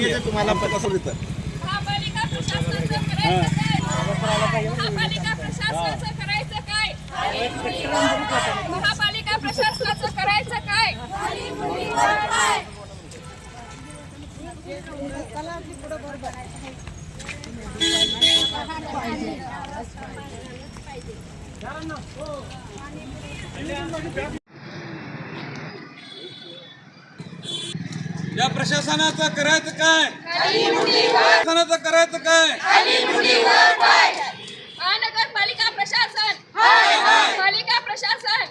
तुम्हाला महापालिका प्रशासनाचं करायचं काय? महापालिका प्रशासनाचं करायचं काय महापालिका प्रशासनाचं करायचं काय या प्रशासनाचं करायचं काय? प्रशासनाचं करायचं काय? महानगरपालिका प्रशासन. पालिका प्रशासन.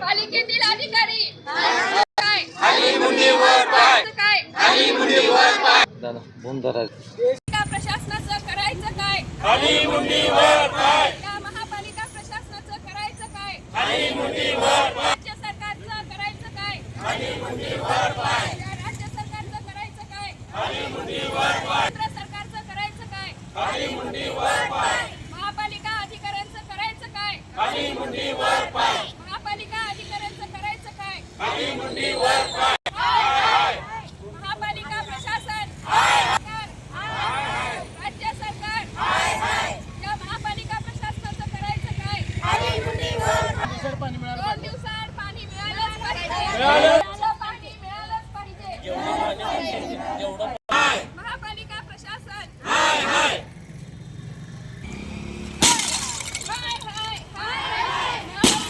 पालिकेतील अधिकारी. काय? काय पालिका प्रशासनाचं करायचं काय या महापालिका प्रशासनाचं करायचं काय राज्य सरकारचं करायचं काय या राज्य सरकारचं करायचं काय केंद्र सरकारचं करायचं काय? महापालिका अधिकाऱ्यांचं करायचं काय? महापालिका अधिकाऱ्यांचं करायचं काय? महापालिका प्रशासन सरकार. राज्य सरकार या महापालिका प्रशासनाचं करायचं काय? दोन दिवसाआड पाणी मिळालंच पाहिजे मिळालं पाणी मिळालंच पाहिजे महापालिका प्रशासन हाय, हाय, हाय.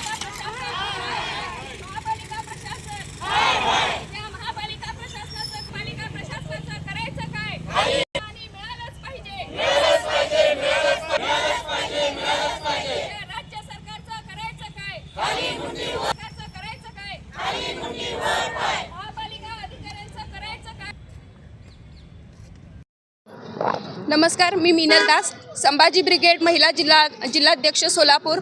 महापालिका प्रशासन या महापालिका प्रशासनाचं पालिका प्रशासनाचं करायचं काय पाणी मिळालंच पाहिजे या राज्य सरकारचं करायचं काय सरकारचं करायचं काय महापालिका अधिकाऱ्यांचं करायचं काय नमस्कार मी मिनल दास संभाजी ब्रिगेड महिला जिल्हा जिल्हाध्यक्ष सोलापूर.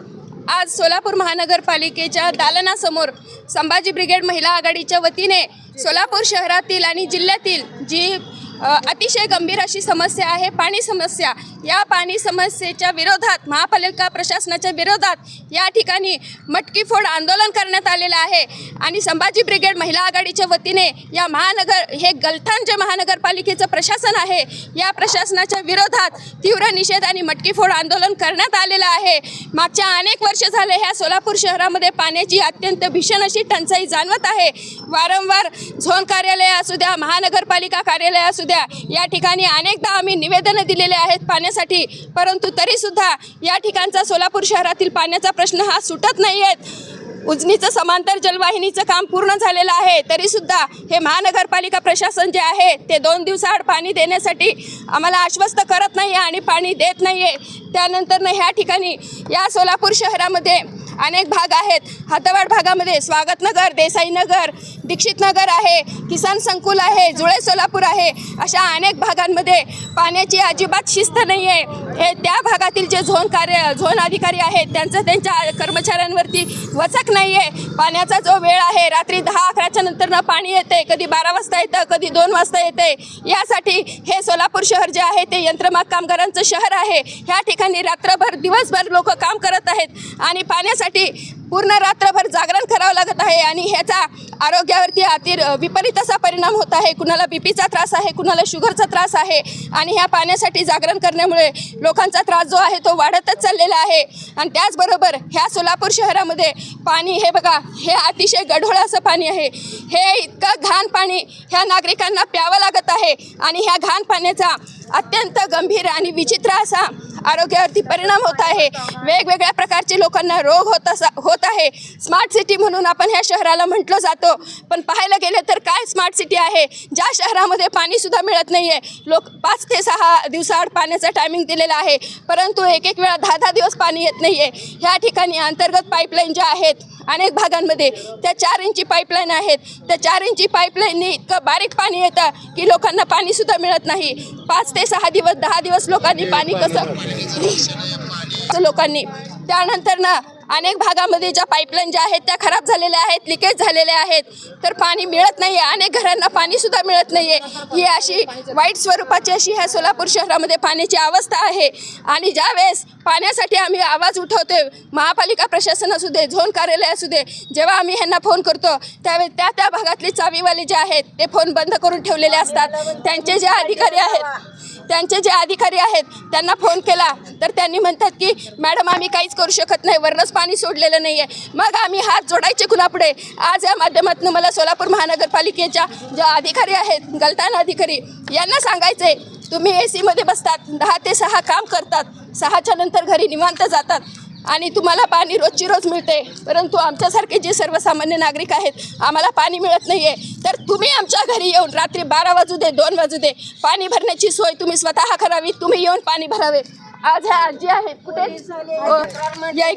आज सोलापूर महानगरपालिकेच्या दालनासमोर संभाजी ब्रिगेड महिला आघाडीच्या वतीने सोलापूर शहरातील आणि जिल्ह्यातील जी अतिशय गंभीर अशी समस्या आहे पाणी समस्या. या पाणी समस्येच्या विरोधात महापालिका प्रशासनाच्या विरोधात या ठिकाणी मटकी फोड आंदोलन करण्यात आलेलं आहे. आणि संभाजी ब्रिगेड महिला आघाडीच्या वतीने या महानगर हे गलथान जे महानगरपालिकेचं प्रशासन आहे या प्रशासनाच्या विरोधात तीव्र निषेध आणि मटकी फोड आंदोलन करण्यात आलेलं आहे. मागच्या अनेक वर्ष झाले ह्या सोलापूर शहरामध्ये पाण्याची अत्यंत भीषण अशी टंचाई जाणवत आहे. वारंवार झोन कार्यालय असू द्या महानगरपालिका कार्यालय असू द्या. या ठिकाणी अनेकदा आम्ही निवेदनं दिलेले आहेत पाण्यासाठी परंतु तरीसुद्धा या ठिकाणचा सोलापूर शहरातील पाण्याचा प्रश्न हा सुटत नाही आहेत उजनीचं समांतर जलवाहिनीचं काम पूर्ण झालेलं आहे. तरीसुद्धा हे महानगरपालिका प्रशासन जे आहे ते दोन दिवसाआड पाणी देण्यासाठी आम्हाला आश्वस्त करत नाही आहे आणि पाणी देत नाही आहे त्यानंतरनं ह्या ठिकाणी या सोलापूर शहरामध्ये अनेक भाग आहेत. हातवाड भागामध्ये स्वागतनगर देसाईनगर दीक्षितनगर आहे किसान संकुल आहे जुळे सोलापूर आहे. अशा अनेक भागांमध्ये पाण्याची अजिबात शिस्त नाही आहे हे त्या भागातील जे झोन कार्य झोन अधिकारी आहेत त्यांचं त्यांच्या कर्मचाऱ्यांवरती वचक नाही आहे पाण्याचा जो वेळ आहे रात्री दहा अकराच्या नंतरनं पाणी येते कधी बारा वाजता येतं कधी दोन वाजता येते यासाठी हे सोलापूर शहर जे आहे ते यंत्रमाग कामगारांचं शहर आहे. ह्या ठिकाणी रात्रभर दिवसभर लोक काम करत आहेत. आणि पाण्यासाठी पूर्ण रात्रभर जागरण करावं लागत आहे आणि ह्याचा आरोग्यावरती अति विपरीत असा परिणाम होत आहे. कुणाला बीपीचा त्रास आहे कुणाला शुगरचा त्रास आहे आणि ह्या पाण्यासाठी जागरण करण्यामुळे लोकांचा त्रास जो आहे तो वाढतच चाललेला आहे. आणि त्याचबरोबर ह्या सोलापूर शहरामध्ये पाणी हे बघा हे अतिशय गढोळ असं पाणी आहे. हे इतकं घाण पाणी ह्या नागरिकांना प्यावं लागत आहे आणि ह्या घाण पाण्याचा अत्यंत गंभीर आणि विचित्र असा आरोग्यावरती परिणाम होत आहे. वेगवेगळ्या प्रकारचे लोकांना रोग होत असा होत आहे. स्मार्ट सिटी म्हणून आपण ह्या शहराला म्हटलं जातो. पण पाहायला गेलं तर काय स्मार्ट सिटी आहे? ज्या शहरामध्ये पाणीसुद्धा मिळत नाही आहे लोक पाच ते सहा दिवसाआड पाण्याचा टायमिंग दिलेला आहे. परंतु एक एक वेळा दहा दहा दिवस पाणी येत नाही आहे ह्या ठिकाणी अंतर्गत पाईपलाईन ज्या आहेत अनेक भागांमध्ये त्या चार इंची पाईपलाईन आहेत. त्या चार इंची पाईपलाईनने इतकं बारीक पाणी येतं की लोकांना पाणीसुद्धा मिळत नाही. पाच ते सहा दिवस दहा दिवस लोकांनी पाणी कसं लोकांनी त्यानंतर ना अनेक भागामध्ये ज्या पाईपलाईन ज्या आहेत त्या खराब झालेल्या आहेत लिकेज झालेल्या आहेत. तर पाणी मिळत नाही आहे अनेक घरांना पाणीसुद्धा मिळत नाही आहे ही अशी वाईट स्वरूपाची अशी ह्या सोलापूर शहरामध्ये पाण्याची अवस्था आहे. आणि ज्यावेळेस पाण्यासाठी आम्ही आवाज उठवतोय महापालिका प्रशासन असू दे झोन कार्यालय असू दे जेव्हा आम्ही ह्यांना फोन करतो त्यावेळेस त्या त्या भागातले चावीवाले जे आहेत ते फोन बंद करून ठेवलेले असतात. त्यांचे जे अधिकारी आहेत त्यांचे जे अधिकारी आहेत त्यांना फोन केला. तर त्यांनी म्हणतात की मॅडम आम्ही काहीच करू शकत नाही. वरनंच पाणी सोडलेलं नाही आहे मग आम्ही हात जोडायचे कुणापुढे? आज या माध्यमातून मला सोलापूर महानगरपालिकेच्या ज्या अधिकारी आहेत गलतान अधिकारी यांना सांगायचं आहे तुम्ही ए सीमध्ये बसतात. दहा ते सहा काम करतात. सहाच्या नंतर घरी निवांत जातात. आणि तुम्हाला पाणी रोजची रोज मिळते. परंतु आमच्यासारखे जे सर्वसामान्य नागरिक आहेत आम्हाला पाणी मिळत नाही आहे तर तुम्ही आमच्या घरी येऊन रात्री बारा वाजू दे दोन वाजू दे पाणी भरण्याची सोय तुम्ही स्वतः करावी तुम्ही येऊन पाणी भरावे. आज ह्या आजी आहेत कुठे? हो, या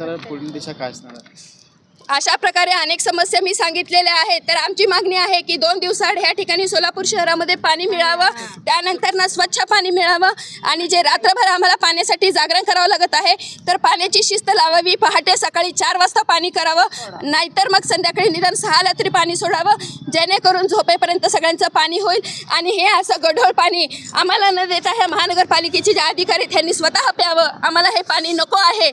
तर पुढील दिशा काय असणार? आहे? अशा प्रकारे अनेक समस्या मी सांगितलेल्या आहेत. तर आमची मागणी आहे की दोन दिवसाआड ह्या ठिकाणी सोलापूर शहरामध्ये पाणी मिळावं. त्यानंतर ना स्वच्छ पाणी मिळावं आणि जे रात्रभर आम्हाला पाण्यासाठी जागरण करावं लागत आहे तर पाण्याची शिस्त लावावी. पहाटे सकाळी चार वाजता पाणी करावं. नाहीतर मग संध्याकाळी निदान सहाला तरी पाणी सोडावं. जेणेकरून झोपेपर्यंत सगळ्यांचं पाणी होईल आणि हे असं गढोळ पाणी आम्हाला न देता ह्या महानगरपालिकेचे जे अधिकारी आहेत त्यांनी स्वतः प्यावं. आम्हाला हे पाणी नको आहे.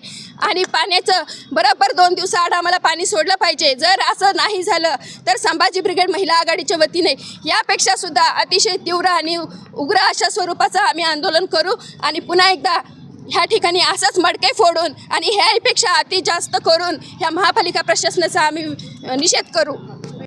आणि पाण्याचं बरोबर दोन दिवसाआड आम्हाला पाणी सोडलं पाहिजे. जर असं नाही झालं तर संभाजी ब्रिगेड महिला आघाडीच्या वतीने यापेक्षा सुद्धा अतिशय तीव्र आणि उग्र अशा स्वरूपाचं आम्ही आंदोलन करू आणि पुन्हा एकदा ह्या ठिकाणी असंच मडके फोडून आणि ह्यापेक्षा अति जास्त करून ह्या महापालिका प्रशासनाचा आम्ही निषेध करू.